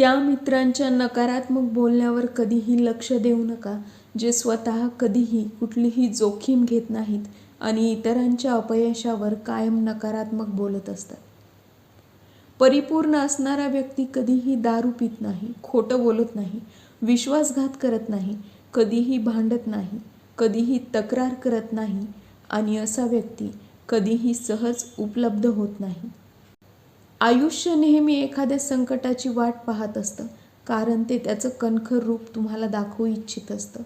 त्या मित्रांच्या नकारात्मक बोलण्यावर कधीही लक्ष देऊ नका. जे स्वतः कधीही कुठलीही जोखीम घेत नाहीत आणि इतरांच्या अपयशावर कायम नकारात्मक बोलत असतात. परिपूर्ण असणारा व्यक्ती कधीही दारू पित नाही खोटं बोलत नाही विश्वासघात करत नाही कधीही भांडत नाही कधीही तक्रार करत नाही आणि असा व्यक्ती कधीही सहज उपलब्ध होत नाही. आयुष्य नेहमी एखाद्या संकटाची वाट पाहत असतं कारण ते त्याचं कणखर रूप तुम्हाला दाखवू इच्छित असतं.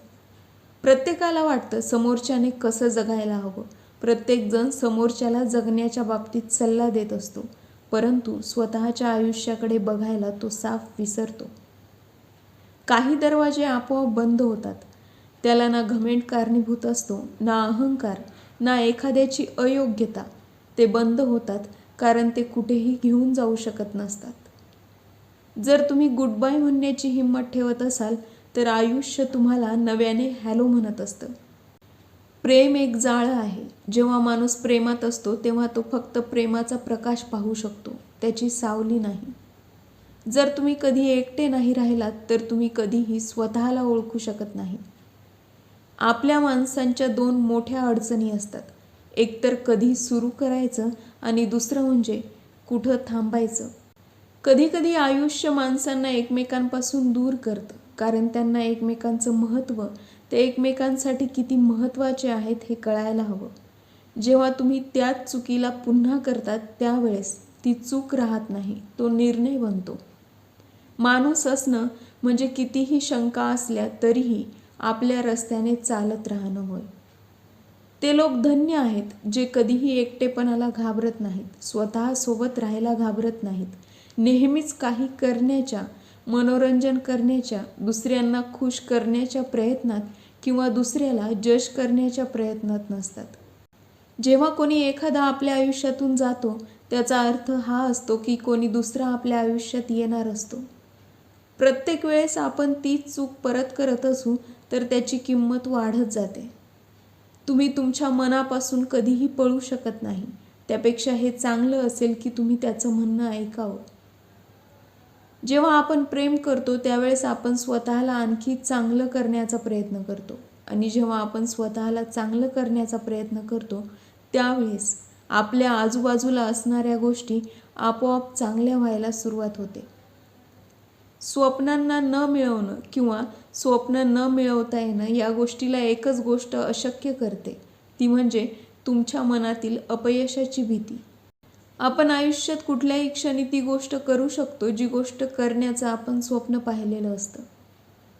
प्रत्येकाला वाटतं समोरच्याने कसं जगायला हवं. प्रत्येकजण समोरच्याला जगण्याच्या बाबतीत सल्ला देत असतो परंतु स्वतःच्या आयुष्याकडे बघायला तो साफ विसरतो. काही दरवाजे आपोआप बंद होतात. त्याला ना घमेंट कारणीभूत असतो ना अहंकार ना एखाद्याची अयोग्यता. ते बंद होतात कारण ते कुठेही घेऊन जाऊ शकत नसतात. जर तुम्ही गुड बाय म्हणण्याची हिंमत ठेवत असाल तर आयुष्य तुम्हाला नव्याने हॅलो म्हणत असतं. प्रेम एक जाळं आहे. जेव्हा माणूस प्रेमात असतो तेव्हा तो फक्त प्रेमाचा प्रकाश पाहू शकतो त्याची सावली नाही. जर तुम्ही कधी एकटे नाही राहिलात तर तुम्ही कधीही स्वतःला ओळखू शकत नाही. आपल्या माणसांच्या दोन मोठ्या अडचणी असतात. एकतर कधी सुरू करायचं आणि दुसरं म्हणजे कुठं थांबायचं. कधीकधी आयुष्य माणसांना एकमेकांपासून दूर करतं कारण त्यांना एकमेकांचं महत्त्व ते एकमेकांसाठी किती महत्त्वाचे आहेत हे कळायला हवं. जेव्हा तुम्ही त्याच चुकीला पुन्हा करतात त्यावेळेस ती चूक राहत नाही तो निर्णय बनतो. माणूस असणं म्हणजे कितीही शंका असल्या तरीही आपल्या रस्त्याने चालत राहणं होय. ते लोक धन्य आहेत जे कधीही एकटेपणाला घाबरत नाहीत स्वतःसोबत राहायला घाबरत नाहीत. नेहमीच काही करण्याच्या मनोरंजन करण्याच्या दुसऱ्यांना खुश करण्याच्या प्रयत्नात किंवा दुसऱ्याला जज करण्याच्या प्रयत्नात नसतात. जेव्हा कोणी एखादा आपल्या आयुष्यातून जातो त्याचा अर्थ हा असतो की कोणी दुसरा आपल्या आयुष्यात येणार असतो. प्रत्येक वेळेस आपण तीच चूक परत करत असू तर त्याची किंमत वाढत जाते. तुम्ही तुमच्या मनापासून कधीही पळू शकत नाही. त्यापेक्षा हे चांगलं असेल की तुम्ही त्याचं म्हणणं ऐकावं. जेव्हा आपण प्रेम करतो त्यावेळेस आपण स्वतःला आणखी चांगलं करण्याचा प्रयत्न करतो. आणि जेव्हा आपण स्वतःला चांगलं करण्याचा प्रयत्न करतो त्यावेळेस आपल्या आजूबाजूला असणाऱ्या गोष्टी आपोआप चांगल्या व्हायला सुरुवात होते. स्वप्नांना न मिळवणं किंवा स्वप्न न मिळवता येणं या गोष्टीला एकच गोष्ट अशक्य करते. ती म्हणजे तुमच्या मनातील अपयशाची भीती. आपण आयुष्यात कुठल्याही क्षणी ती गोष्ट करू शकतो जी गोष्ट करण्याचं आपण स्वप्न पाहिलेलं असतं.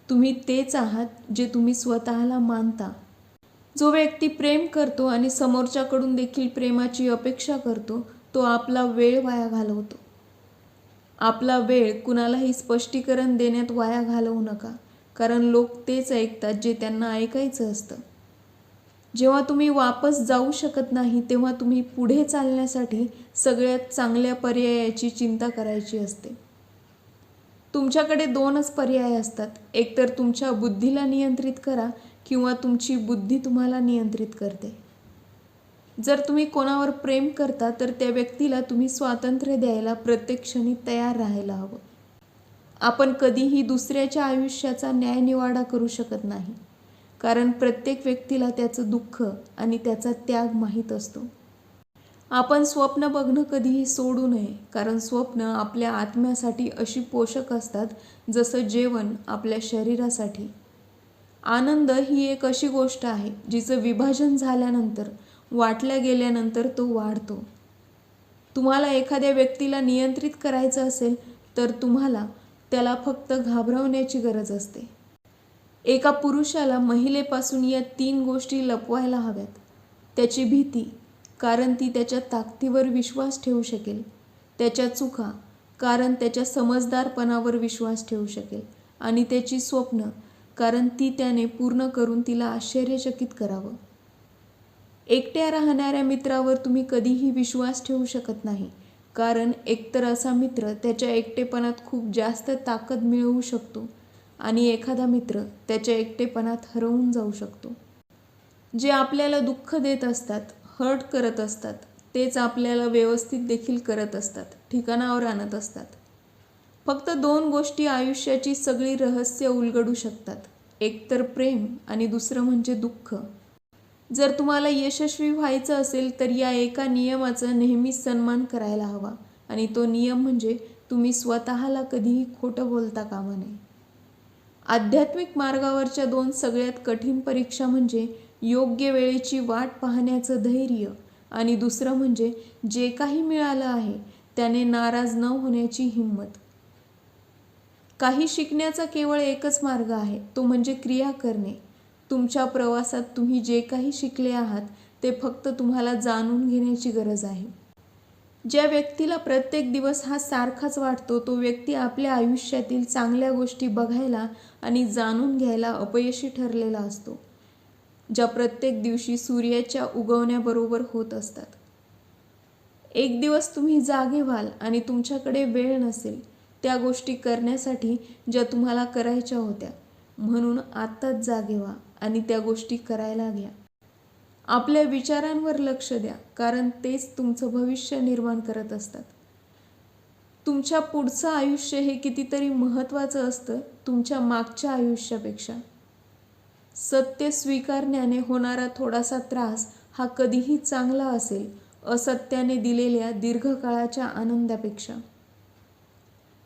तुम्ही तेच आहात जे तुम्ही स्वतःला मानता. जो व्यक्ती प्रेम करतो आणि समोरच्याकडून देखील प्रेमाची अपेक्षा करतो तो आपला वेळ वाया घालवतो. आपला वेळ कुणालाही स्पष्टीकरण देण्यात वाया घालवू नका. कारण लोक तेच ऐकतात जे त्यांना ऐकायचं असतं. जेव्हा तुम्ही वापस जाऊ शकत नाही तेव्हा तुम्ही पुढे चालण्यासाठी सगळ्यात चांगल्या पर्यायाची चिंता करायची असते. तुमच्याकडे दोनच पर्याय असतात. एकतर तुमच्या बुद्धीला नियंत्रित करा किंवा तुमची बुद्धी तुम्हाला नियंत्रित करते. जर तुम्ही कोणावर प्रेम करता तर त्या व्यक्तीला तुम्ही स्वातंत्र्य द्यायला प्रत्येक क्षणी तयार राहायला हवं. आपण कधीही दुसऱ्याच्या आयुष्याचा न्यायनिवाडा करू शकत नाही कारण प्रत्येक व्यक्तीला त्याचं दुःख आणि त्याचा त्याग माहीत असतो. आपण स्वप्न बघणं कधीही सोडू नये कारण स्वप्न आपल्या आत्म्यासाठी अशी पोषक असतात जसं जेवण आपल्या शरीरासाठी. आनंद ही एक अशी गोष्ट आहे जिचं विभाजन झाल्यानंतर वाटल्या गेल्यानंतर तो वाढतो. तुम्हाला एखाद्या व्यक्तीला नियंत्रित करायचं असेल तर तुम्हाला त्याला फक्त घाबरवण्याची गरज असते. एका पुरुषाला महिलेपासून या तीन गोष्टी लपवायला हव्यात. त्याची भीती कारण ती त्याच्या ताकदीवर विश्वास ठेवू शकेल. त्याच्या चुका कारण त्याच्या समजदारपणावर विश्वास ठेवू शकेल. आणि त्याची स्वप्न कारण ती त्याने पूर्ण करून तिला आश्चर्यचकित करावं. एकट्या राहणाऱ्या मित्रावर तुम्ही कधीही विश्वास ठेवू शकत नाही. कारण एकतर असा मित्र त्याच्या एकटेपणात खूप जास्त ताकद मिळवू शकतो आणि एखादा मित्र त्याच्या एकटेपणात हरवून जाऊ शकतो. जे आपल्याला दुःख देत असतात हर्ट करत असतात तेच आपल्याला व्यवस्थित देखील करत असतात ठिकाणावर आणत असतात. फक्त दोन गोष्टी आयुष्याची सगळी रहस्य उलगडू शकतात. एकतर प्रेम आणि दुसरं म्हणजे दुःख. जर तुम्हाला यशस्वी व्हायचं असेल तर या एका नियमाचा नेहमीच सन्मान करायला हवा. आणि तो नियम म्हणजे तुम्ही स्वतःला कधीही खोटं बोलता कामा नये. आध्यात्मिक मार्गावरच्या दोन सगळ्यात कठीण परीक्षा म्हणजे योग्य वेळेची वाट पाहण्याचं धैर्य. आणि दुसरं म्हणजे जे काही मिळालं आहे त्याने नाराज न होण्याची हिंमत. काही शिकण्याचा केवळ एकच मार्ग आहे तो म्हणजे क्रिया करणे. तुमच्या प्रवासात तुम्ही जे काही शिकले आहात ते फक्त तुम्हाला जाणून घेण्याची गरज आहे. ज्या व्यक्तीला प्रत्येक दिवस हा सारखाच वाटतो तो व्यक्ती आपल्या आयुष्यातील चांगल्या गोष्टी बघायला आणि जाणून घ्यायला अपयशी ठरलेला असतो ज्या प्रत्येक दिवशी सूर्याच्या उगवण्याबरोबर होत असतात. एक दिवस तुम्ही जागे व्हाल आणि तुमच्याकडे वेळ नसेल त्या गोष्टी करण्यासाठी ज्या तुम्हाला करायच्या होत्या म्हणून आत्ताच जागे व्हा. आणि त्या गोष्टी करायला घ्या. आपल्या विचारांवर लक्ष द्या कारण तेच तुमचं भविष्य निर्माण करत असतात. तुमच्या पुढचं आयुष्य हे कितीतरी महत्त्वाचं असतं तुमच्या मागच्या आयुष्यापेक्षा. सत्य स्वीकारण्याने होणारा थोडासा त्रास हा कधीही चांगला असेल असत्याने दिलेल्या दीर्घकाळाच्या आनंदापेक्षा.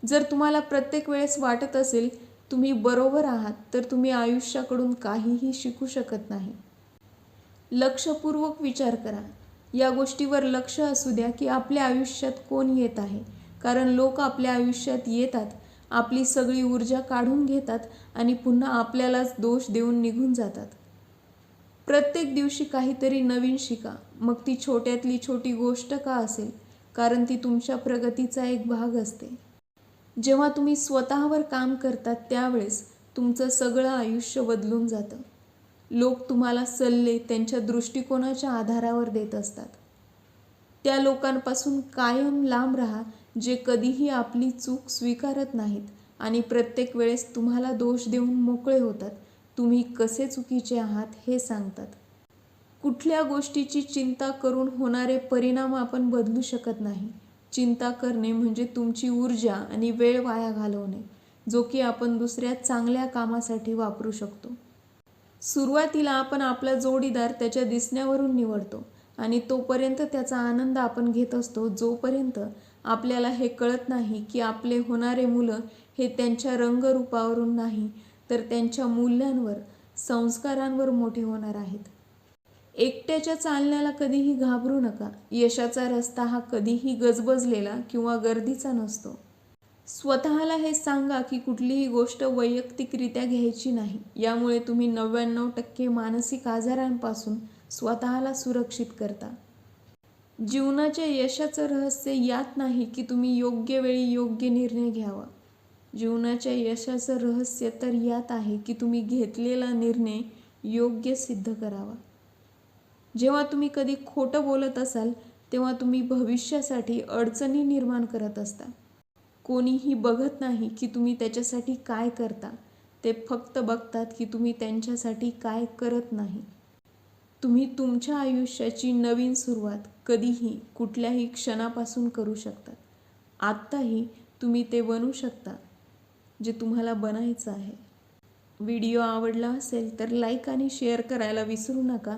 जर तुम्हाला प्रत्येक वेळेस वाटत असेल तुम्ही बरोबर आहात तर तुम्ही आयुष्याकडून काहीही शिकू शकत नाही. लक्षपूर्वक विचार करा. या गोष्टीवर लक्ष असू द्या की आपल्या आयुष्यात कोण येत आहे. कारण लोक आपल्या आयुष्यात येतात आपली सगळी ऊर्जा काढून घेतात आणि पुन्हा आपल्यालाच दोष देऊन निघून जातात. प्रत्येक दिवशी काहीतरी नवीन शिका. मग ती छोट्यातली छोटी गोष्ट का असेल? कारण ती तुमच्या प्रगतीचा एक भाग असते. जेव्हा तुम्ही स्वतःवर काम करतात त्यावेळेस तुमचं सगळं आयुष्य बदलून जातं. लोक तुम्हाला सल्ले त्यांच्या दृष्टिकोनाच्या आधारावर देत असतात. त्या लोकांपासून कायम लांब राहा जे कधीही आपली चूक स्वीकारत नाहीत आणि प्रत्येक वेळेस तुम्हाला दोष देऊन मोकळे होतात. तुम्ही कसे चुकीचे आहात हे सांगतात. कुठल्या गोष्टीची चिंता करून होणारे परिणाम आपण बदलू शकत नाही. चिंता करणे म्हणजे तुमची ऊर्जा आणि वेळ वाया घालवणे जो की आपण दुसऱ्या चांगल्या कामासाठी वापरू शकतो. सुरुवातीला आपण आपला जोडीदार त्याच्या दिसण्यावरून निवडतो आणि तोपर्यंत त्याचा आनंद आपण घेत असतो जोपर्यंत आपल्याला हे कळत नाही की आपले होणारे मुलं हे त्यांच्या रंगरूपावरून नाही तर त्यांच्या मूल्यांवर संस्कारांवर मोठे होणार आहेत. एकट्याच्या चालण्याला कधीही घाबरू नका. यशाचा रस्ता हा कधीही गजबजलेला किंवा गर्दीचा नसतो. स्वतःला हे सांगा की कुठलीही गोष्ट वैयक्तिकरित्या घ्यायची नाही. यामुळे तुम्ही नव्याण्णव टक्के मानसिक आजारांपासून स्वतःला सुरक्षित करता. जीवनाच्या यशाचं रहस्य यात नाही की तुम्ही योग्य वेळी योग्य निर्णय घ्यावा. जीवनाच्या यशाचं रहस्य तर यात आहे की तुम्ही घेतलेला निर्णय योग्य सिद्ध करावा. जेव्हा तुम्ही कधी खोटं बोलत असाल तेव्हा तुम्ही भविष्यासाठी अडचणी निर्माण करत असता. कोणीही बघत नाही की तुम्ही त्याच्यासाठी काय करता. ते फक्त बघतात की तुम्ही त्यांच्यासाठी काय करत नाही. तुम्ही तुमच्या आयुष्याची नवीन सुरुवात कधीही कुठल्याही क्षणापासून करू शकता. आत्ताही तुम्ही ते बनू शकता जे तुम्हाला बनायचं आहे. व्हिडिओ आवडला असेल तर लाईक आणि शेअर करायला विसरू नका.